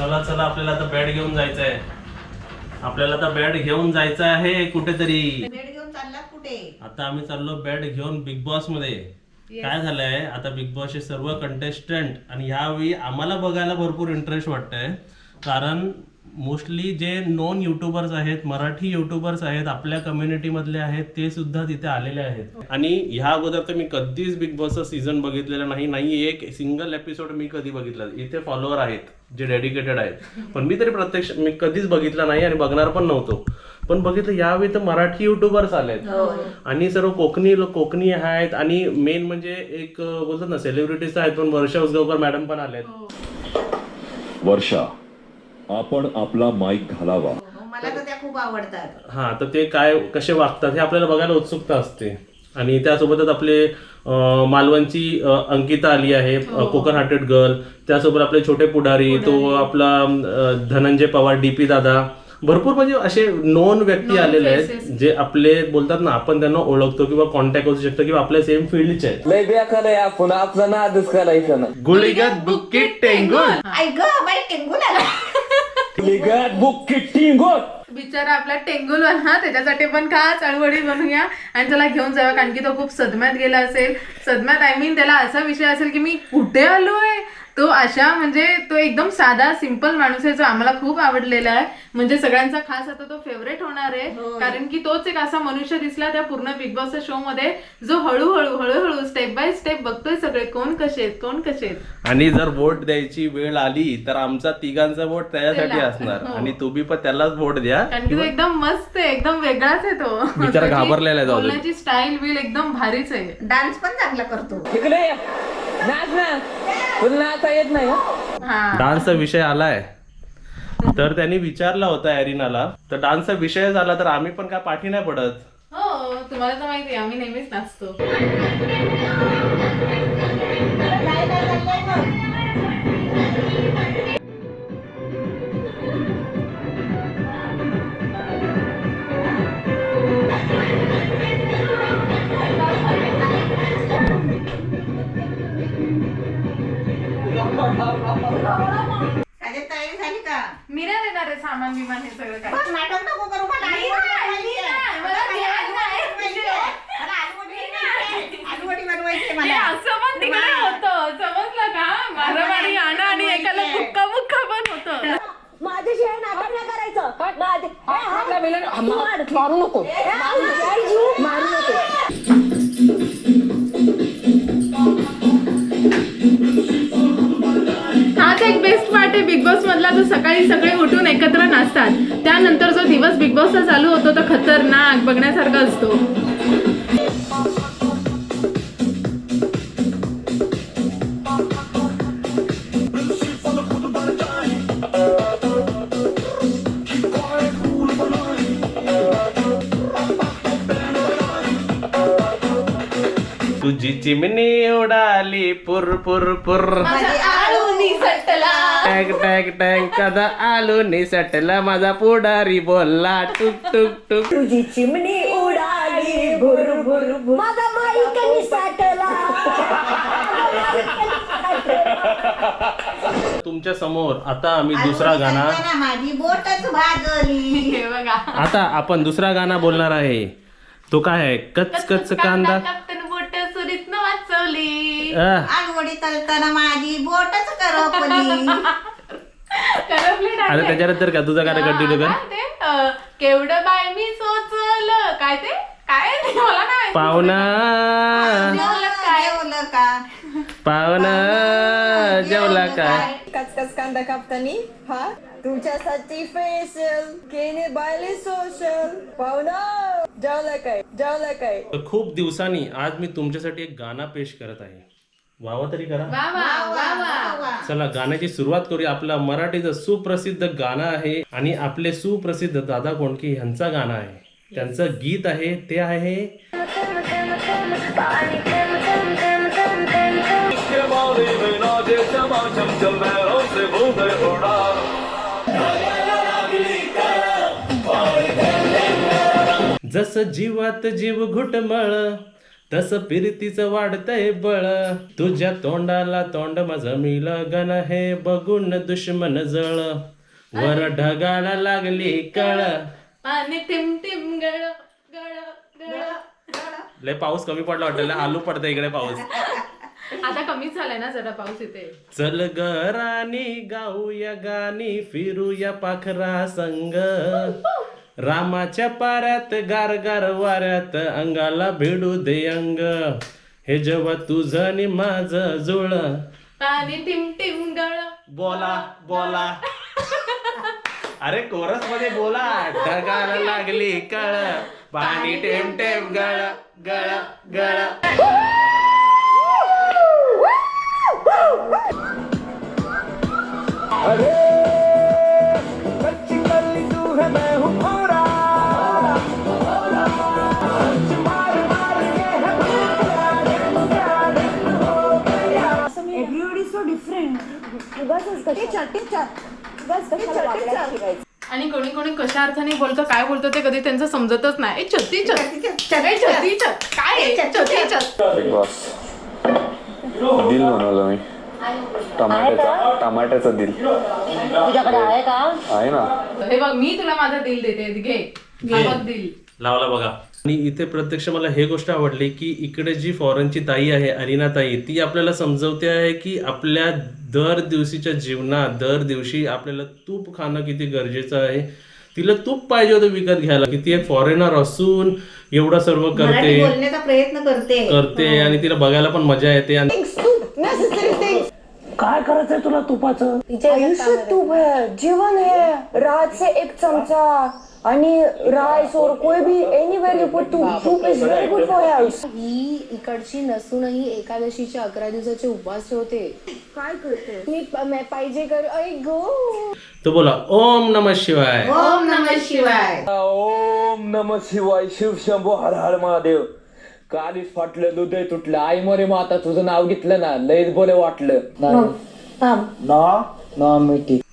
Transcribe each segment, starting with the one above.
चला चला आपल्याला आता बॅट घेऊन जायचं आहे आपल्याला आता बॅट घेऊन जायचं आहे कुठेतरी. बेड घेऊन चाललात कुठे? आता आम्ही चाललो बॅट घेऊन बिग बॉसमध्ये. काय झालंय? आता बिग बॉसचे सर्व कंटेस्टंट आणि ह्यावेळी आम्हाला बघायला भरपूर इंटरेस्ट वाटतंय. कारण मोस्टली जे नॉन युट्यूबर्स आहेत मराठी युट्यूबर्स आहेत आपल्या कम्युनिटी मधले आहेत ते सुद्धा तिथे आलेले आहेत. आणि ह्या अगोदर तर मी कधीच बिग बॉसचा सीझन बघितलेला नाही नाही एक सिंगल एपिसोड मी कधी बघितला इथे फॉलोअर आहेत जे डेडिकेटेड आहेत. पण मी तरी प्रत्यक्ष मी कधीच बघितला नाही आणि बघणार पण नव्हतो. पण बघितलं यावेळी तर मराठी युट्यूबर्स आलेत. आणि सर्व कोकणी लोक कोकणी आहेत आणि मेन म्हणजे एक बोलतात ना सेलिब्रिटीज आहेत पण वर्षा उसगावकर मॅडम पण आलेत. वर्षा. आपण आपला माईक घालावा. हो, मला तर त्या खूप आवडतात. हा तर ते काय कसे वागतात हे आपल्याला बघायला उत्सुकता असते. आणि त्यासोबतच आपले अं, मालवणची अं, अंकिता आली आहे कोकण हार्टेड गर्ल. त्यासोबत आपले छोटे पुढारी तो आपला अं, धनंजय पवार डीपी दादा. भरपूर म्हणजे असे नॉन व्यक्ती आलेले आहेत जे आपले बोलतात ना आपण त्यांना ओळखतो किंवा कॉन्टॅक्ट असू शकतो किंवा आपल्या सेम फील्डचे आहेत. लय बेकार आहे आपण आपला नादच करायचं ना गुळीगत बुकिट टेंगुल. ऐक ग बाई टेंगून आला. लिगात बुक किट्टी गोट बिचारा आपला टेंगुल ना त्याच्यासाठी पण का चळवळी बनवूया आणि त्याला घेऊन जाऊया कारण की तो खूप सदम्यात गेला असेल. सदम्यात आय मीन त्याला असा विषय असेल की मी कुठे आलोय? तो अशा म्हणजे तो एकदम साधा सिंपल माणूस आहे जो आम्हाला खूप आवडलेला आहे. म्हणजे सगळ्यांचा खास आता तो फेवरेट होणार आहे. कारण की तोच एक असा मनुष्य दिसला त्या पूर्ण बिग बॉसच्या शो मध्ये जो हळूहळू हळूहळू स्टेप बाय स्टेप बघतोय सगळे कोण कसे आहेत कोण कसे आहेत. आणि जर वोट द्यायची वेळ आली तर आमचा तिघांचा वोट त्याच्यासाठी. असणार. हो. आणि तुम्ही पण त्यालाच वोट द्या. कारण की तो एकदम मस्त आहे एकदम वेगळाच आहे तो. घाबरलेला आहे स्टाईल बिल एकदम भारीच आहे. डान्स पण चांगला करतो. नाच ना. तुला नाचा येत नाही हं? हा. डान्सचा विषय आलाय. तर त्यांनी विचारला होता एरिनाला. तर डान्सचा विषय झाला तर आम्ही पण काय पाठी नाही पडत. हो तुम्हाला तर माहिती आहे आम्ही नेहमीच नाचतो. मारू. नको. मारू नको. हाच एक बेस्ट पार्ट आहे बिग बॉस मधला. जो सकाळी सगळे उठून एकत्र नाचतात. त्यानंतर जो दिवस बिग बॉसचा चालू होतो तो खतरनाक बघण्यासारखा असतो. चिमणी उडाली पुर पुर पुर माझी आळूनी सटला टॅग टॅग टॅग कदा आलू निसटला माझा पुढारी बोलला टुक टुक टुक तुझी चिमणी उडाली भुर भुर भुर माझा माईक निसाटला तुमच्यासमोर आता आम्ही दुसरा गाणा माझी बोटच भाजली. हे बघा. आता आपण दुसरा गाणा बोलणार आहे. तो काय आहे? कच कच कांदा आलूवडी तळताना माझी बोटच करपली. करपली आता. त्याच्यानंतर का? तुझा गाणं कंटिन्यू कर. काय ते? अं, केवढं बाय मी सोचलं. काय ते? काय ते? मला नाही. पाहुणा. जेवलं काय? जेवलं का? पाहुणा. जेवला काय? कचकच कांदा कापतानी हा? तुमच्यासाठी स्पेशल केने बायले सोशल पाहुणा जेवलं काय? जेवलं काय? तर खूप दिवसांनी आज मी तुमच्यासाठी एक गाणं पेश करत आहे. वावा तरी करा. वा वा वा वा चला गाण्याची सुरुवात करूया. आपला मराठीचं सुप्रसिद्ध गाणं आहे आणि आपले सुप्रसिद्ध दादा कोंडके यांचा गाणं आहे. त्यांचं गीत आहे ते आहे. जस जीवात जीव घुटमळ तस फिरतीचं वाढतंय बळ. तुझ्या तोंडाला तोंड माझं मी लगन हे बघून दुश्मन जळ. वर ढगाला लागली कळ. पाणी टिम टिम गळ गळ गळ लय पाऊस कमी पडला वाटलं आलू पडतं इकडे पाऊस. आता कमीच झालाय ना जरा पाऊस इथे. चल ग राणी गाऊया गाणी फिरूया पाखरा संग. रामाच्या पाऱ्यात गार गार वाऱ्यात अंगाला भिडू दे अंग. हे जेव्हा तुझं आणि माझं जुळ. पाणी टिम टिम गळ बोला बोला. अरे कोरसमध्ये बोला. ढगाला लागली कळ. पाणी टेम टेम गळ गळ गळ. शिकायचं? आणि कोणी कोणी कशा अर्थाने बोलतो काय बोलतो ते कधी त्यांचं समजतच नाही. छत्ती छत्ती छत काय आहे? छत्ती छत दिल बनवलं मी. टमाट्याचा टमाट्याचा दिल. तुझ्याकडे आहे का? आहे ना. हे बघ मी तुला माझा दिल देते. घे. घे. बघ दिल. लावला बघा. आणि इथे प्रत्यक्ष मला हे गोष्ट आवडली की इकडे जी फॉरेनची ताई आहे अरिना ताई ती आपल्याला समजवते आहे की आपल्या दर दिवशीच्या जीवनात दर दिवशी आपल्याला तूप खाणं किती गरजेचं आहे. तिला तूप पाहिजे होतं विकत घ्यायला की ती एक फॉरेनर असून एवढं सर्व मराठी करते. बोलण्याचा प्रयत्न करते. करते आणि तिला बघायला पण मजा येते. आणि तिच्या आयुष्य तूप है जीवन है रात से एक चमचा आणि राईस और कोई भी anywhere you put tup tup is very good for health ही इकडची नसूनही एकादशीचे अकरा दिवसाचे उपवास ठेवते. काय करते? मी प- मी पाहिजे कर ऐ गो. तो बोला ओम नम शिवाय. ओम नमः शिवाय. ओम नम शिवाय शिव शंभो हर हर महादेव. कालीच फाटलं हृदय तुटलं. आई मोरे माता तुझं नाव घेतलं ना लयच बोले वाटलं.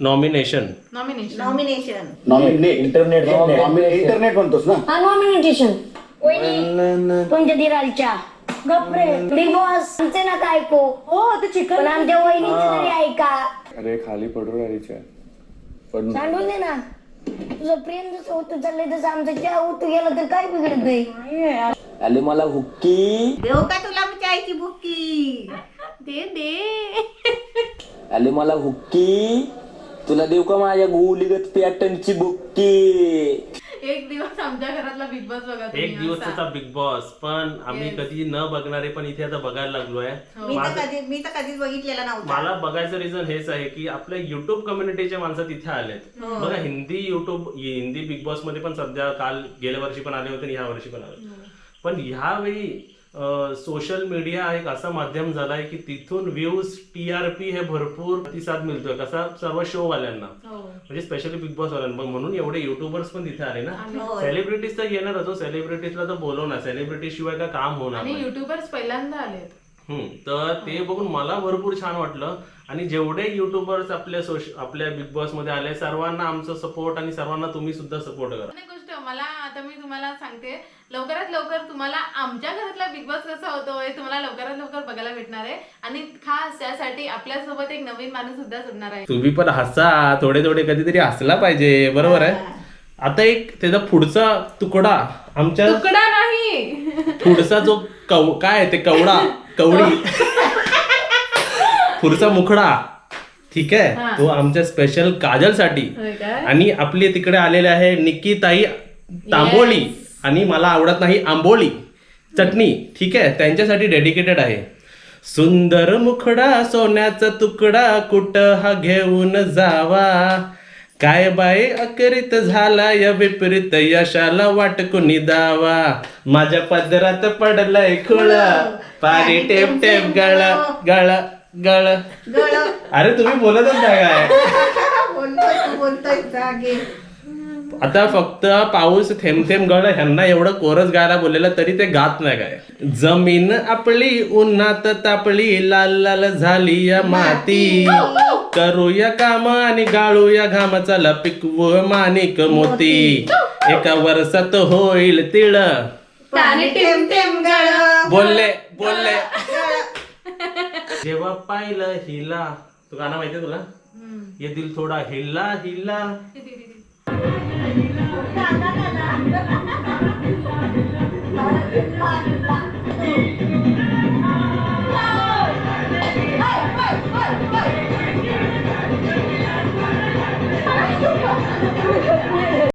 Nomination nomination nomination internet internet म्हणतोस ना? हा नॉमिनेशन तुमच्या दिरालच्या? गप्रे बिग बॉस आमचे ना काय ऐको. हो ते चिकन. आमच्या वहिनीचे तरी ऐका. अरे खाली पडू राहायच्या पण सांडून दे ना. तुझं प्रेम जसं होतं चाललंय तसं आमचं. चहा होतं गेलं तर काय बिघडत नाही आले मला हुक्की. देऊ का तुला चायची बुक्की? दे दे. आले मला हुक्की. तुला देऊ का माझ्या गुलीगत पॅटर्नची बुक्की? एक दिवस आमच्या घरातला बिग बॉस बघा तुम्ही एक दिवस. त्याचा बिग बॉस पण आम्ही कधी न बघणारे पण इथे आता बघायला लागलोय मी तर कधी मी तर कधीच बघितलेला नव्हता. मला बघायचं रिझन हेच आहे की आपल्या युट्यूब कम्युनिटीचे माणसं तिथे आलेत. बघा हिंदी युट्यूब हिंदी बिग बॉसमध्ये पण सध्या काल गेल्या वर्षी पण आले होते आणि ह्या वर्षी पण आले पण ह्यावेळी सोशल मीडिया एक असं माध्यम झालाय की तिथून व्ह्यूज टीआरपी हे भरपूर प्रतिसाद मिळतोय. कसा सर्व शो वाल्यांना म्हणजे स्पेशली बिग बॉस वाल्यांना. पण म्हणून एवढे युट्यूबर्स पण तिथे आले ना. सेलिब्रिटीज तर येणारच हो. सेलिब्रिटीजला तर बोलवणार. सेलिब्रिटी शिवाय काम होणार युट्यूबर्स पहिल्यांदा हम्म, तर ते बघून मला भरपूर छान वाटलं. आणि जेवढे युट्यूबर्स आपल्या सोश आपल्या बिग बॉसमध्ये आले सर्वांना आमचं सपोर्ट आणि सर्वांना तुम्ही सुद्धा सपोर्ट करा. गोष्ट मला आता मी तुम्हाला सांगते. लवकरात लवकर तुम्हाला आमच्या घरातला बिग बॉस कसा होतो हे तुम्हाला लवकरात लवकर बघायला भेटणार आहे. आणि खास त्यासाठी आपल्यासोबत एक नवीन माणूस सुद्धा जुडणार आहे. तुम्ही पण हसा थोडे थोडे कधीतरी हसला पाहिजे बरोबर आहे? आता एक त्याचा पुढचा तुकडा आमच्या तुकडा नाही. पुढचा जो कव काय ते कवडा? कवडी. पुढचा मुखडा. ठीक आहे? तो आमच्या स्पेशल काजलसाठी. होय काय आणि आपली तिकडे आलेले आहे निक्की ताई तांबोळी आणि मला आवडत नाही आंबोळी चटणी. ठीक आहे? त्यांच्यासाठी डेडिकेटेड आहे. सुंदर मुखडा सोन्याचा तुकडा कुठ हा घेऊन जावा? काय बाई? अकरित झाला या विपरीत यशाला वाटकुनी दावा माझ्या पदरात पडलंय खुळ. पाणी टेप टेप गळ. गळ गळ. गळ. अरे तुम्ही बोलतच नाही काय? बोलतोय तू बोलतोय जागे. आता फक्त पाऊस थेंब थेंब गळ ह्यांना एवढं कोरस गायला बोललेलं तरी ते गात नाही काय. जमीन आपली उन्हात तापली लाल लाल झाली या माती. करूया काम आणि गाळूया घाम चला पिकवू माणिक मोती. एका वर्षात होईल तिळ. बोलले बोलले. जेव्हा पाहिलं हिला तू गाणं माहितीये तुला? ये दिल थोडा हिला हिला.